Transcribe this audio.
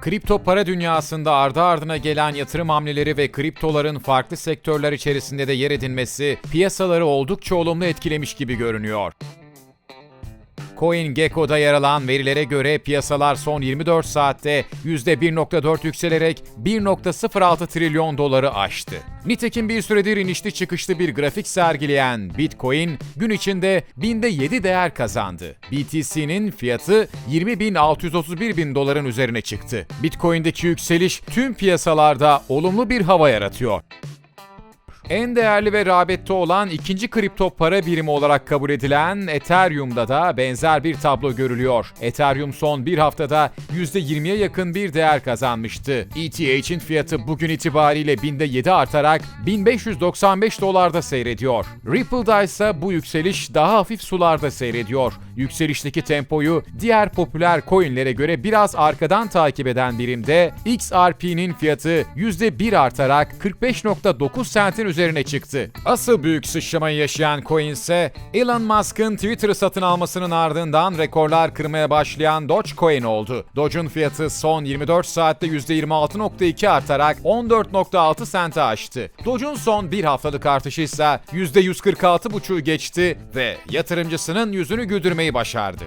Kripto para dünyasında ardı ardına gelen yatırım hamleleri ve kriptoların farklı sektörler içerisinde de yer edinmesi piyasaları oldukça olumlu etkilemiş gibi görünüyor. CoinGecko'da yer alan verilere göre piyasalar son 24 saatte %1.4 yükselerek 1.06 trilyon doları aştı. Nitekim bir süredir inişli çıkışlı bir grafik sergileyen Bitcoin gün içinde binde 7 değer kazandı. BTC'nin fiyatı 20.631 bin doların üzerine çıktı. Bitcoin'deki yükseliş tüm piyasalarda olumlu bir hava yaratıyor. En değerli ve rağbette olan ikinci kripto para birimi olarak kabul edilen Ethereum'da da benzer bir tablo görülüyor. Ethereum son bir haftada %20'ye yakın bir değer kazanmıştı. ETH'in fiyatı bugün itibariyle binde 7 artarak 1595 dolarda seyrediyor. Ripple'da ise bu yükseliş daha hafif sularda seyrediyor. Yükselişteki tempoyu diğer popüler coinlere göre biraz arkadan takip eden birimde XRP'nin fiyatı %1 artarak 45.9 centin üzerine çıktı. Asıl büyük sıçramayı yaşayan coin ise Elon Musk'ın Twitter'ı satın almasının ardından rekorlar kırmaya başlayan Dogecoin oldu. Doge'un fiyatı son 24 saatte %26.2 artarak 14.6 sente aştı. Doge'un son bir haftalık artışı ise %146.5'u geçti ve yatırımcısının yüzünü güldürmeyi başardı.